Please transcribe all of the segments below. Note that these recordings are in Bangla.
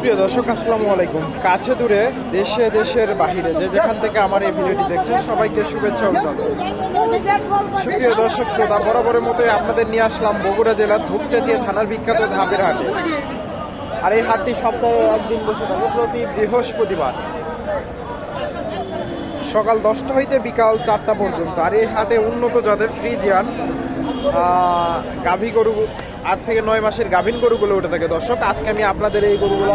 সুপ্রিয় দর্শক, আসসালামু আলাইকুম। কাছে দূরে, দেশে, দেশের বাহিরে, যে যেখান থেকে আমার এই ভিডিওটি দেখছেন, সবাইকে শুভেচ্ছা অভিনন্দন। সুপ্রিয় দর্শক, শ্রোতা, বরাবরের মতোই আপনাদের নিয়ে আসলাম বগুড়া জেলার ধূপচাচিয়া থানার বিখ্যাত ধাপের হাটে। আর এই হাটটি সপ্তাহে একদিন বসে থাকে, প্রতি বৃহস্পতিবার। সকাল দশটা হইতে বিকাল চারটা পর্যন্ত। আর এই হাটে উন্নত জাতের ফ্রিজিয়ান গাভী গরু আট থেকে নয় মাসের গাভীন গরুগুলো উঠে থাকে। দর্শক আজকে আমি আপনাদের এই গরুগুলো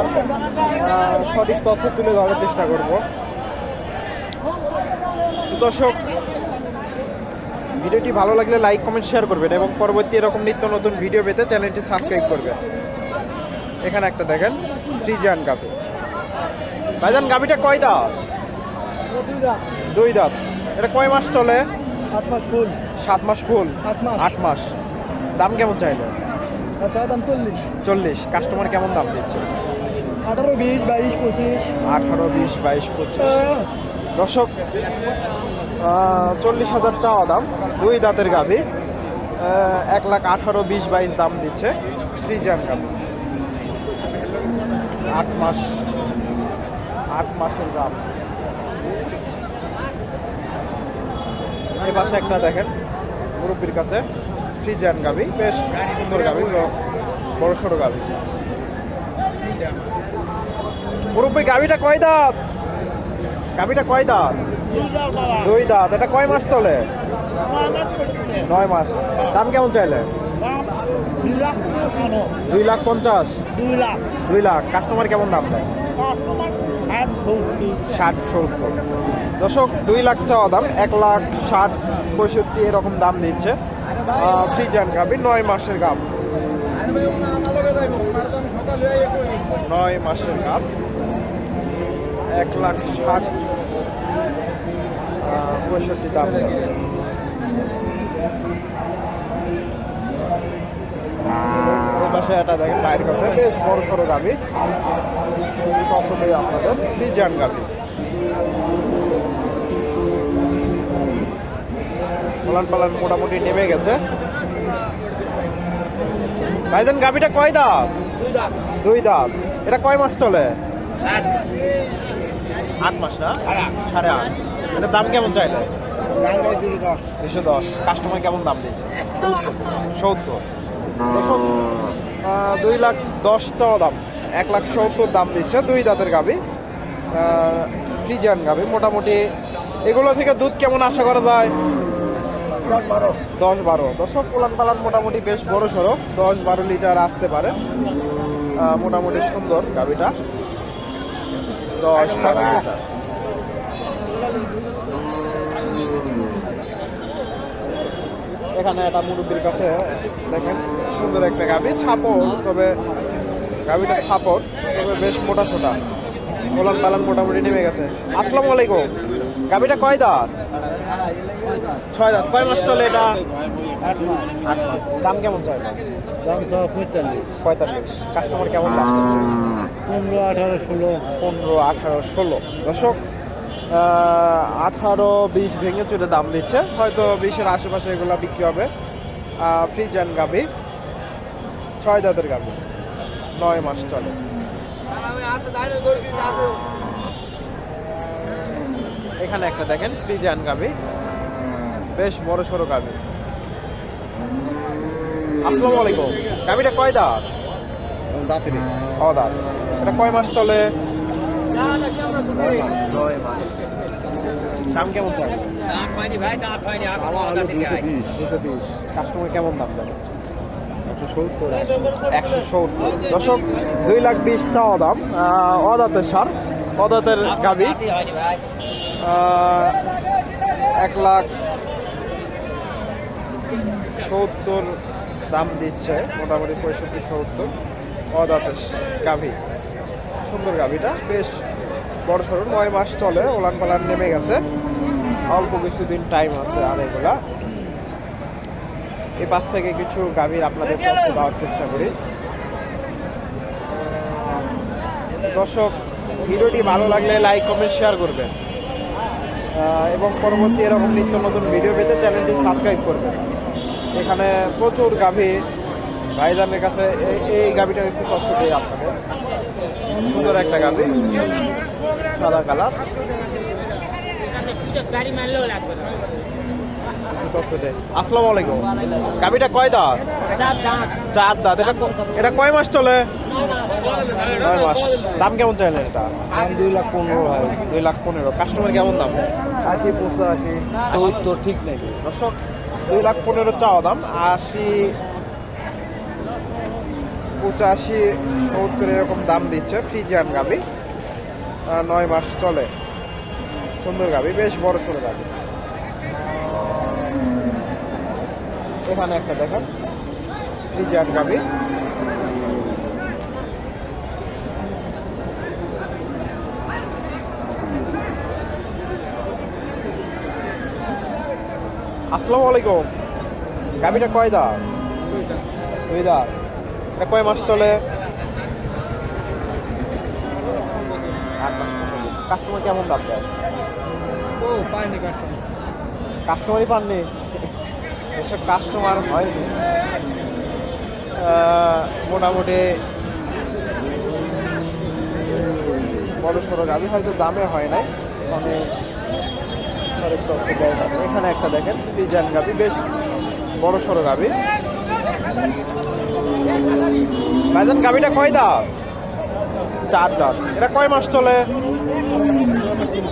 সঠিক তথ্য তুলে ধরার চেষ্টা করব। দর্শক ভিডিওটি ভালো লাগলে লাইক কমেন্ট শেয়ার করবেন এবং পরবর্তী এরকম নিত্য নতুন ভিডিও পেতে চ্যানেলটি সাবস্ক্রাইব করবেন। এখানে একটা দেখেন ফ্রিজিয়ান গাভী। ভাইজান গাভীটা কয় দাঁত? দুই দাঁত। এটা কয় মাস চলে? আট মাস ফুল। সাত মাস ফুল। আট মাস। দাম কেমন চাইলে আচ্ছা দাম চল্লিশ। চল্লিশ। কাস্টমার কেমন দাম দিচ্ছে? আঠারো বিশ বাইশ পঁচিশ। আঠারো বিশ বাইশ পঁচিশ। দর্শক চল্লিশ হাজার চাওয়া দাম দুই দাঁতের গাভি। এক লাখ আঠারো বিশ বাইশ দাম দিচ্ছে ফ্রিজিয়ান গাভি। আট মাস আট মাসের দাম এই পাশে একটা দেখেন মুরব্বীর কাছে। ফ্রিজিয়ান গাভি বেশ সুন্দর গাভি বড় সড়ো গাভি। মুরব্বী গাভিটা কয় দাঁত? গাভিটা কয় দাঁত? দুই দাঁত এটা কয় মাস চলে? নয় মাস দাম কেমন চাইলে? দুই লাখ পঞ্চাশ। দুই লাখ দুই লাখ। কাস্টমার কেমন দাম দেয়? ষাট সত্তর। দর্শক দুই লাখ চাওয়া দাম এক লাখ ষাট পঁয়ষট্টি এরকম দাম দিচ্ছে ফ্রিজান গাভি নয় মাসের গাভ। নয় মাসের গাভ। এক লাখ ষাট পঁয়ষট্টি দাম পাশে একটা দেখেন বেশ বড় সড়ো গাভি। দেই আপনাদের। ফ্রিজান গাভি। পালান পালান মোটামুটি নেমে গেছে। ভাইজান গাভিটা কয় দাম দুই দাঁত। এটা কয় মাস চলে? আট মাস। না? সাড়ে আট। এটার দাম কেমন চাইলে? দাম হয় দুশো দশ। কাস্টমার কেমন দাম দিচ্ছে সত্তর। দুই লাখ দশ চাওয়া দাম। এক লাখ সত্তর দাম দিচ্ছে। দুই দাঁতের গাবি ফ্রিজিয়ান গাবি মোটামুটি এগুলো থেকে দুধ কেমন আশা করা যায়? দশ বারো। দশ বারো। দশক পোলান পালান মোটামুটি বেশ বড় সড়ো। দশ বারো লিটার আসতে পারে। মোটামুটি সুন্দর গাবিটা। দশ বারো লিটার। এখানে একটা মুরব্বীর কাছে দেখেন, সুন্দর একটা গাবি। ছাপড় তবে গাবিটা ছাপড় তবে বেশ মোটা সোটা। পোলান পালান মোটামুটি নেমে গেছে। আসসালামু আলাইকুম। গাবিটা কয় দাঁত? ছয় দাঁত। কয় মাস চলে এটা? আট মাস আট মাস দাম কেমন চাই দাম সব পঁয়তাল্লিশ। পঁয়তাল্লিশ। কাস্টমার কেমন দাম দিচ্ছে পনেরো আঠারো ষোলো। পনেরো আঠারো ষোলো। দশক আঠারো বিশ ভেঙে চুরে দাম দিচ্ছে। হয়তো বিশের আশেপাশে এগুলো বিক্রি হবে। ফ্রিজ অ্যান্ড গাবি ছয় দাঁতের গাবি নয় মাস চলে। এখানে একটা দেখেন ফ্রিজ অ্যান্ড গাবি বেশ বড় সড়ো গাবি আসসালামু আলাইকুম। গাবিটা কয় দাঁত? দাঁতেরি ও দাঁত। এটা কয় মাস চলে? দাম কেমন চলে দাম হয়নি ভাই দাঁত হয়নি কাস্টমার কেমন দাম দেবে একশো সত্তর। একশো সত্তর। দশক দুই লাখ বিশ চাওয়া দাম। অদাতের সার অদাতের গাবি এক লাখ সত্তর দাম দিচ্ছে, মোটামুটি পঁয়ষট্টি, সত্তর। অদাতের গাভি। সুন্দর গাভিটা, বেশ বড় সড়ো নয় মাস চলে ওলান পালান নেমে গেছে। অল্প কিছুদিন টাইম আছে আর এগুলা এই পাশ থেকে কিছু গাভীর আপনাদের তথ্য দেওয়ার চেষ্টা করি। দর্শক, ভিডিওটি ভালো লাগলে লাইক কমেন্ট শেয়ার করবেন। এবং পরবর্তী এরকম নিত্য নতুন ভিডিও পেতে চ্যানেলটি সাবস্ক্রাইব করবেন। এখানে প্রচুর গাভী ভাইজানের কাছে এই গাবিটার একটু তথ্য দিই আপনাদের। সুন্দর একটা গাভী, সাদা কালার গাড়ি মারলেও লাগবে না একটু তথ্য দেয় আসসালামু আলাইকুম। গাবিটা কয় দাঁত? চার দাঁত। এটা এটা কয় মাস চলে? নয় মাস। দাম কেমন চাইলেন এটা? দাম দুই লাখ পনেরো হয় দুই লাখ পনেরো। কাস্টমার কেমন দাম? আশি পঁচাশি। সত্তর ঠিক নেই। দর্শক দুই লাখ পনেরো চাওয়া দাম। আশি পঁচাশি সত্তর এরকম দাম দিচ্ছে ফ্রিজিয়ান গাবি নয় মাস চলে। সুন্দর গাবি বেশ বড় সড়ো গাবি এখানে একটা দেখেন ফ্রিজিয়ান গাবি আসসালামু আলাইকুম। গাবিটা কয় দাঁত? দুই দাঁত। এটা কয় মাস চলে। কাস্টমার কেমন দাম দেয়? ও কাস্টমার কাস্টমারই পাননি। এসব কাস্টমার হয়নি মোটামুটি বড় সড়ো গাবি হয়তো দামে হয় নাই। না। এখানে একটা দেখেন পিজান গাবি বেশ বড় সড়ো গাবি ভাইজান গাবিটা কয় দাঁত? চার দাম এটা কয় মাস চলে?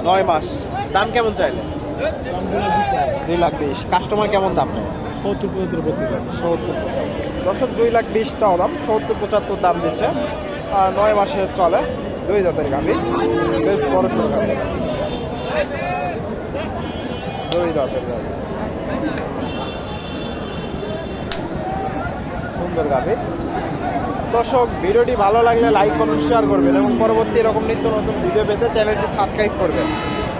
নয় মাস। দাম কেমন চাইলে? দুই লাখ বিশ। কাস্টমার কেমন দাম? সত্তর পঁচাত্তর সত্তর পঁচাত্তর। দশক দুই লাখ বিশ চাও দাম সত্তর পঁচাত্তর দাম দিচ্ছে। আর নয় মাসে চলে দুই জাতের গাভি। বেশ বড় সড়ো গাভি। দুই জাতের গাভি। সুন্দর গাভি। দর্শক ভিডিওটি ভালো লাগলে লাইক করুন শেয়ার করবেন এবং পরবর্তী এরকম নিত্য নতুন ভিডিও পেতে চ্যানেলটি সাবস্ক্রাইব করবেন।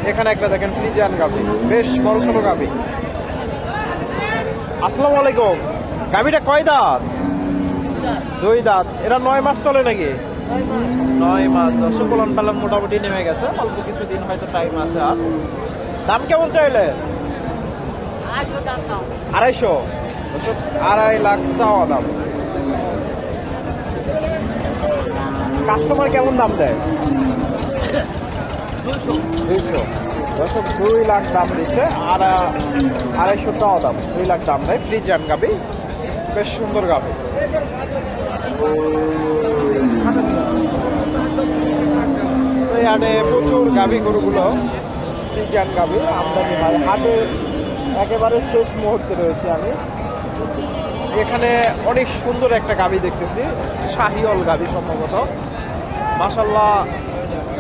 এখানে একটা দেখেন ফ্রিজিয়ান গাভি। বেশ বড় সড়ো গাভি। আসসালামু আলাইকুম। গাভিটা কয় দাঁত? দুই দাঁত। এটা নয় মাস চলে নাকি? নয় মাস। দর্শক পালন মোটামুটি নেমে গেছে। অল্প কিছুদিন হয়তো টাইম আছে আর। দাম কেমন চাইলে? আড়াইশো আড়াই লাখ চাওয়া দাম। কাস্টমার কেমন দাম দেয়? দুইশো। দর্শক দুই লাখ দাম দিচ্ছে। আর আড়াইশো চাওয়া দাম। দুই লাখ দাম দেয়। ফ্রিজিয়ান গাবি বেশ সুন্দর গাবি তো হাটে প্রচুর গাবি গরুগুলো। ফ্রিজিয়ান গাবি আমদানি হয়। হাটের একেবারে শেষ মুহূর্তে রয়েছে আমি। এখানে অনেক সুন্দর একটা গাবি দেখতেছি। শাহিওল গাবি সম্ভবত। মাসাল্লাহ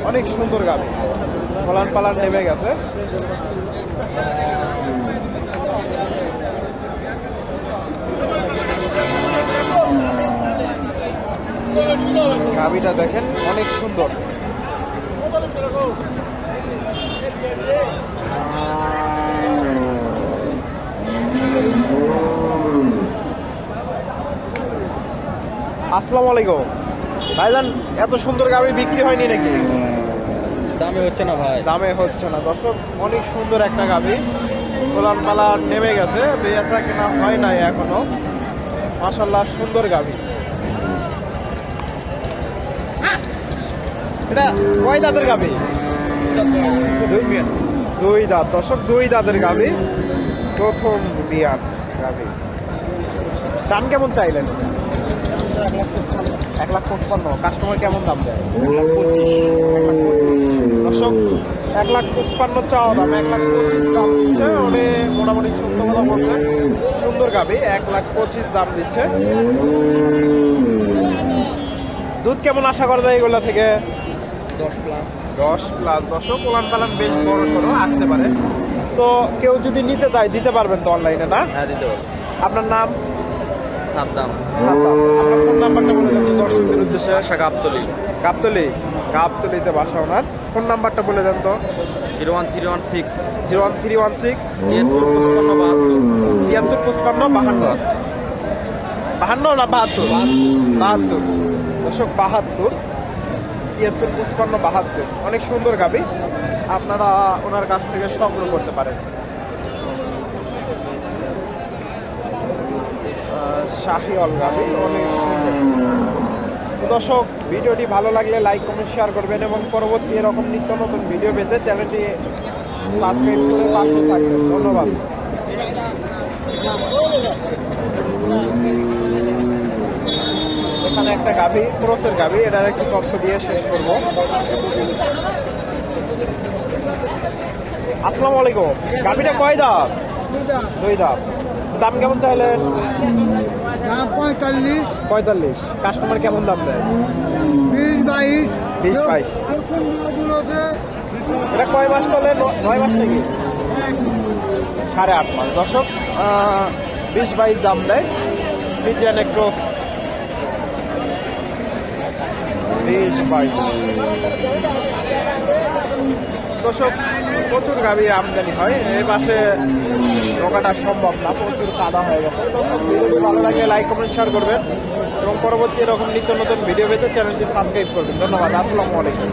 অনেক সুন্দর গাবি পলান পালান নেমে গেছে। গাবিটা দেখেন, অনেক সুন্দর। আসসালামু আলাইকুম। ভাইজান, এত সুন্দর গাবি বিক্রি হয়নি নাকি? দামে হচ্ছে না ভাই? দামে হচ্ছে না। দর্শক অনেক সুন্দর একটা গাভি। গোলান পালা নেমে গেছে বেয়াসা কেনা হয় নাই এখনও। মাসাল্লাহ সুন্দর গাভি। এটা কয় দাঁতের গাভি? দুই- দাঁত। দর্শক দুই দাঁতের গাভি। প্রথম বিয়ান গাভি। দাম কেমন চাইলেন? এক লাখ পঁচপান্ন। কাস্টমার কেমন দাম দেয়? এক লাখ পঁচিশ। দর্শক এক লাখ পঁচপান্ন চাওয়া দাম এক লাখ পঁচিশ দাম দিচ্ছে উনি মোটামুটি সত্য কথা বলছে সুন্দর গাবি এক লাখ পঁচিশ দাম দিচ্ছে। দুধ কেমন আশা করা যায় এগুলো থেকে? দশ প্লাস দশ প্লাস দশও কোলান পালান বেশ বড় সড়ো আসতে পারে। তো কেউ যদি নিতে চায় দিতে পারবেন তো অনলাইনে না? হ্যাঁ দিতে পারব। আপনার নাম? সাদ্দাম। আপনার ফোন নাম্বারটা বলে দেন। দর্শকদের উদ্দেশ্যে। আশা গাবতলি গাবতলি গাবতলিতে বাসা ওনার। ফোন নাম্বারটা বলে দেন তো। Zero one three one six. Zero one three one six. তিয়াত্তর পঁচপান্ন বাহাত্তর। তিয়াত্তর পঁচপান্ন বাহান্ন। বাহান্ন না বাহাত্তর? বাহাত্তর। দশক বাহাত্তর। তিয়াত্তর পঁচপান্ন বাহাত্তর। অনেক সুন্দর গাবি। আপনারা ওনার কাছ থেকে সংগ্রহ করতে পারেন। শাহি অলগাবি অনেক সুন্দর। দর্শক ভিডিওটি ভালো লাগলে লাইক কমেন্ট শেয়ার করবেন এবং পরবর্তী এরকম নিত্য নতুন ভিডিও পেতে চ্যানেলটি সাবস্ক্রাইব করে পাশে থাকবেন। ধন্যবাদ। এখানে একটা গাভি ক্রসের গাভি এটার একটু তথ্য দিয়ে শেষ করব। আসসালামু আলাইকুম। গাভিটা কয় দাম দুই দাম দাম কেমন চাইলেন? দাম পঁয়তাল্লিশ। পঁয়তাল্লিশ। কাস্টমার কেমন দাম দেয়? বিশ বাইশ। বিশ, বাইশ। এটা কয় মাস চলে? নয় মাস নাকি? সাড়ে আট মাস। দর্শক বিশ বাইশ দাম দেয়। বিজিয়ান ক্রস বিশ বাইশ। দর্শক প্রচুর গাভীর আমদানি হয়। এই পাশে ঢোকাটা সম্ভব না, প্রচুর কাদা হয়ে গেছে। ভিডিওটি ভালো লাগলে লাইক কমেন্ট শেয়ার করবেন। এবং পরবর্তী এরকম নিত্য নতুন ভিডিও পেতে চ্যানেলটি সাবস্ক্রাইব করবেন। ধন্যবাদ, আসসালামু আলাইকুম।